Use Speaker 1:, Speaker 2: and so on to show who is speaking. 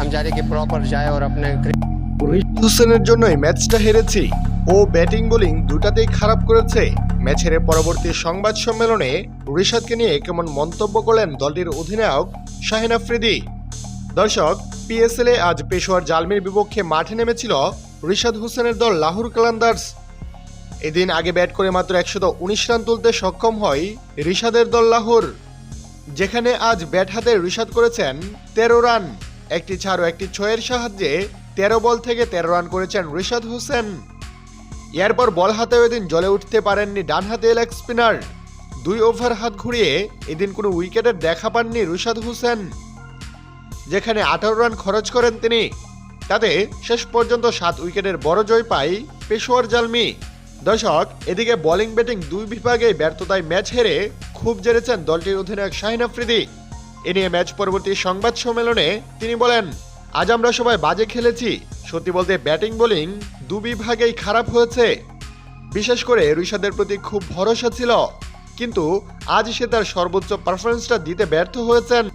Speaker 1: हम चाह रहे कि प्रॉपर जाए और अपने
Speaker 2: হুসেনের জন্যই ম্যাচটা হেরেছি ও ব্যাটিং বোলিং দুটাতেই খারাপ করেছে ম্যাচ হেরে পরবর্তী সংবাদ সম্মেলনে ঋষাদকে নিয়ে কেমন মন্তব্য করলেন দলটির অধিনায়ক শাহিন আফ্রিদি দর্শক পিএসএল এ আজ পেশোয়ার জালমির বিপক্ষে মাঠে নেমেছিল ঋষাদ হোসেনের দল লাহুর কালান্দার্স এদিন আগে ব্যাট করে মাত্র একশত উনিশ রান তুলতে সক্ষম হয় ঋষাদের দল লাহোর যেখানে আজ ব্যাট হাতে ঋষাদ করেছেন তেরো রান একটি ছাড় একটি ছয়ের সাহায্যে তেরো বল থেকে তেরো রান করেছেন ঋষাদ হোসেন। এরপর বল হাতেও এদিন জলে উঠতে পারেননি ডান হাতে লেগ স্পিনার। দুই ওভার হাত ঘুরিয়ে এদিন কোনো উইকেটের দেখা পাননি রুশাদ হোসেন। যেখানে আঠারো রান খরচ করেন তিনি, তাতে শেষ পর্যন্ত সাত উইকেটের বড় জয় পায় পেশোয়ার জালমি। দর্শক, এদিকে বোলিং ব্যাটিং দুই বিভাগে ব্যর্থতায় ম্যাচ হেরে খুব জেরেছেন দলটির অধিনায়ক শাহিন আফ্রিদি। এ নিয়ে ম্যাচ পরবর্তী সংবাদ সম্মেলনে তিনি বলেন, আজ আমরা সবাই বাজে খেলেছি। সত্যি বলতে ব্যাটিং বোলিং দু বিভাগেই খারাপ হয়েছে। বিশেষ করে ঋষাদের প্রতি খুব ভরসা ছিল। কিন্তু আজ সে তার সর্বোচ্চ পারফরমেন্সটা দিতে ব্যর্থ হয়েছেন।